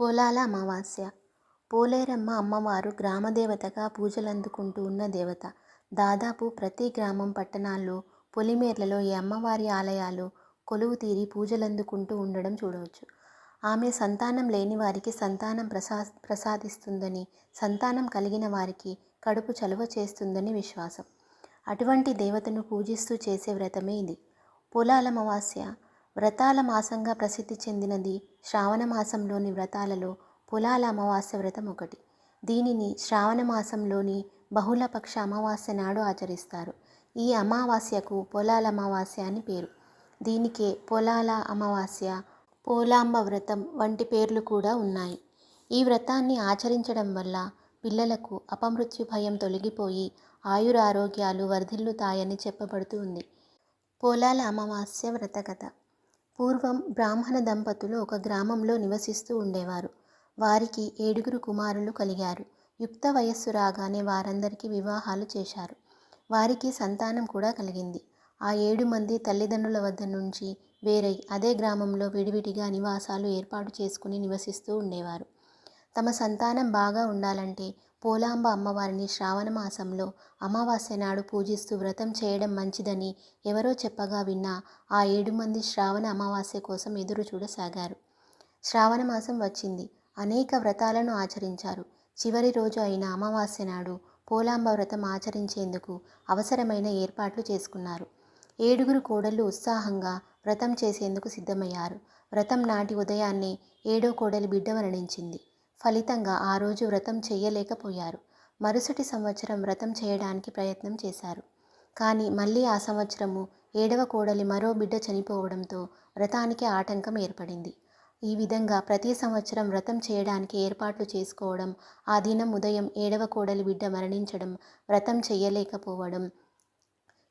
పొలాల అమావాస్య పోలేరమ్మ అమ్మవారు గ్రామదేవతగా పూజలందుకుంటూ ఉన్న దేవత. దాదాపు ప్రతి గ్రామం, పట్టణాల్లో, పొలిమేర్లలో ఈ అమ్మవారి ఆలయాలు కొలువుతీరి పూజలందుకుంటూ ఉండడం చూడవచ్చు. ఆమె సంతానం లేనివారికి సంతానం ప్రసా ప్రసాదిస్తుందని, సంతానం కలిగిన వారికి కడుపు చలువ చేస్తుందని విశ్వాసం. అటువంటి దేవతను పూజిస్తూ చేసే వ్రతమే ఇది. పొలాలమావాస్య వ్రతాల మాసంగా ప్రసిద్ధి చెందినది శ్రావణ మాసంలోని వ్రతాలలో పొలాల అమావాస్య వ్రతం ఒకటి. దీనిని శ్రావణ మాసంలోని బహుళపక్ష అమావాస్య నాడు ఆచరిస్తారు. ఈ అమావాస్యకు పొలాల అమావాస్య అని పేరు. దీనికే పొలాల అమావాస్య, పోలాంబ వ్రతం వంటి పేర్లు కూడా ఉన్నాయి. ఈ వ్రతాన్ని ఆచరించడం వల్ల పిల్లలకు అపమృత్యు భయం తొలగిపోయి ఆయురారోగ్యాలు వర్ధిల్లుతాయని చెప్పబడుతూ ఉంది. పోలాల అమావాస్య వ్రతకథ పూర్వం బ్రాహ్మణ దంపతులు ఒక గ్రామంలో నివసిస్తూ ఉండేవారు. వారికి ఏడుగురు కుమారులు కలిగారు. యుక్త వయస్సు రాగానే వారందరికీ వివాహాలు చేశారు. వారికి సంతానం కూడా కలిగింది. ఆ ఏడు మంది తల్లిదండ్రుల వద్ద నుంచి వేరై అదే గ్రామంలో విడివిడిగా నివాసాలు ఏర్పాటు చేసుకుని నివసిస్తూ ఉండేవారు. తమ సంతానం బాగా ఉండాలంటే పోలాంబ అమ్మవారిని శ్రావణ మాసంలో అమావాస్య నాడు పూజిస్తూ వ్రతం చేయడం మంచిదని ఎవరో చెప్పగా విన్నా ఆ ఏడు మంది శ్రావణ అమావాస్య కోసం ఎదురు చూడసాగారు. శ్రావణ మాసం వచ్చింది. అనేక వ్రతాలను ఆచరించారు. చివరి రోజు అయిన అమావాస్య నాడు పోలాంబ వ్రతం ఆచరించేందుకు అవసరమైన ఏర్పాట్లు చేసుకున్నారు. ఏడుగురు కోడళ్ళు ఉత్సాహంగా వ్రతం చేసేందుకు సిద్ధమయ్యారు. వ్రతం నాటి ఉదయాన్నే ఏడో కోడలి బిడ్డ మరణించింది. ఫలితంగా ఆ రోజు వ్రతం చేయలేకపోయారు మరుసటి సంవత్సరం వ్రతం చేయడానికి ప్రయత్నం చేశారు. కానీ మళ్ళీ ఆ సంవత్సరము ఏడవ కోడలి మరో బిడ్డ చనిపోవడంతో వ్రతానికి ఆటంకం ఏర్పడింది. ఈ విధంగా ప్రతి సంవత్సరం వ్రతం చేయడానికి ఏర్పాట్లు చేసుకోవడం, ఆ దినం ఉదయం ఏడవ కోడలి బిడ్డ మరణించడం, వ్రతం చేయలేకపోవడం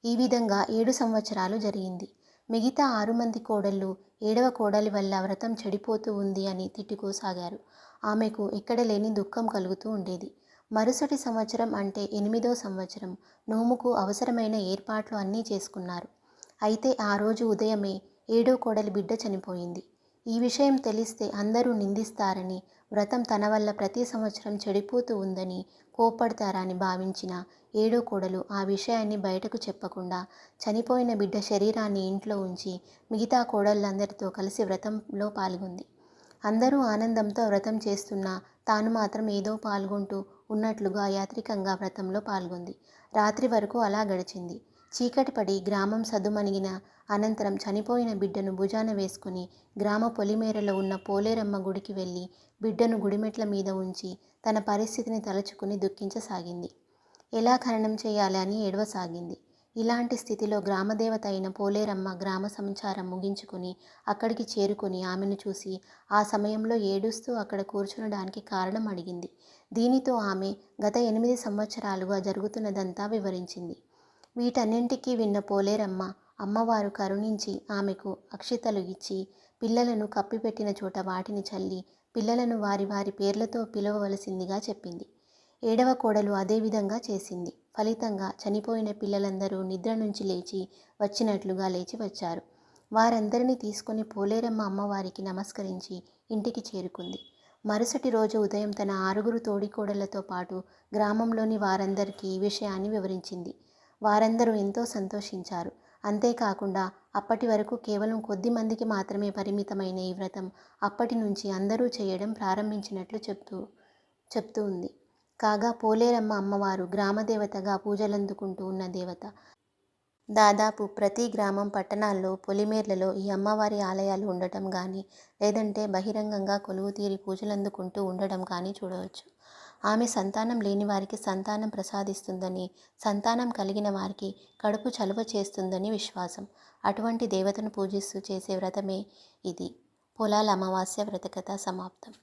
ఈ విధంగా ఏడు సంవత్సరాలు జరిగింది. మిగతా ఆరు మంది కోడళ్ళు ఏడవ కోడలి వల్ల వ్రతం చెడిపోతూ ఉంది అని తిట్టుకోసాగారు. ఆమెకు ఎక్కడలేని దుఃఖం కలుగుతూ ఉండేది. మరుసటి సంవత్సరం అంటే ఎనిమిదో సంవత్సరం నోముకు అవసరమైన ఏర్పాట్లు అన్నీ చేసుకున్నారు. అయితే ఆ రోజు ఉదయమే ఏడో కోడలి బిడ్డ చనిపోయింది. ఈ విషయం తెలిస్తే అందరూ నిందిస్తారని, వ్రతం తన వల్ల ప్రతి సంవత్సరం చెడిపోతూ ఉందని కోప్పడతారని భావించిన ఏడో కోడలు ఆ విషయాన్ని బయటకు చెప్పకుండా చనిపోయిన బిడ్డ శరీరాన్ని ఇంట్లో ఉంచి మిగతా కోడళ్ళందరితో కలిసి వ్రతంలో పాల్గొంది. అందరూ ఆనందంతో వ్రతం చేస్తున్నా తాను మాత్రం ఏదో పాల్గొంటూ ఉన్నట్లుగా యాత్రికంగా వ్రతంలో పాల్గొంది. రాత్రి వరకు అలా గడిచింది. చీకటి పడి గ్రామం సదుమణిగిన అనంతరం చనిపోయిన బిడ్డను భుజాన వేసుకుని గ్రామ పొలిమేరలో ఉన్న పోలేరమ్మ గుడికి వెళ్ళి బిడ్డను గుడిమెట్ల మీద ఉంచి తన పరిస్థితిని తలుచుకుని దుఃఖించసాగింది. ఎలా ఖననం చేయాలి అని ఏడవసాగింది. ఇలాంటి స్థితిలో గ్రామదేవత అయిన పోలేరమ్మ గ్రామ సంచారం ముగించుకుని అక్కడికి చేరుకుని ఆమెను చూసి ఆ సమయంలో ఏడుస్తూ అక్కడ కూర్చునడానికి కారణం అడిగింది. దీనితో ఆమె గత ఎనిమిది సంవత్సరాలుగా జరుగుతున్నదంతా వివరించింది. వీటన్నింటికీ విన్న పోలేరమ్మ అమ్మవారు కరుణించి ఆమెకు అక్షితలు ఇచ్చి పిల్లలను కప్పిపెట్టిన చోట వాటిని చల్లి పిల్లలను వారి వారి పేర్లతో పిలవవలసిందిగా చెప్పింది. ఏడవ కోడలు అదేవిధంగా చేసింది. ఫలితంగా చనిపోయిన పిల్లలందరూ నిద్ర నుంచి లేచి వచ్చినట్లుగా లేచి వచ్చారు. వారందరినీ తీసుకుని పోలేరమ్మ అమ్మవారికి నమస్కరించి ఇంటికి చేరుకుంది. మరుసటి రోజు ఉదయం తన ఆరుగురు తోడికోడళ్ళతో పాటు గ్రామంలోని వారందరికీ ఈ విషయాన్ని వివరించింది. వారందరూ ఎంతో సంతోషించారు. అంతేకాకుండా అప్పటి వరకు కేవలం కొద్ది మందికి మాత్రమే పరిమితమైన ఈ వ్రతం అప్పటి నుంచి అందరూ చేయడం ప్రారంభించినట్లు చెప్తూ చెప్తూ ఉంది. కాగా పోలేరమ్మ అమ్మవారు గ్రామదేవతగా పూజలందుకుంటూ ఉన్న దేవత. దాదాపు ప్రతి గ్రామం, పట్టణాల్లో, పొలిమేర్లలో ఈ అమ్మవారి ఆలయాలు ఉండటం కానీ లేదంటే బహిరంగంగా కొలువుతీరి పూజలందుకుంటూ ఉండడం కానీ చూడవచ్చు. ఆమె సంతానం లేని వారికి సంతానం ప్రసాదిస్తుందని, సంతానం కలిగిన వారికి కడుపు చలువ చేస్తుందని విశ్వాసం. అటువంటి దేవతను పూజిస్తూ చేసే వ్రతమే ఇది. పొలాల అమావాస్య వ్రతకథ సమాప్తం.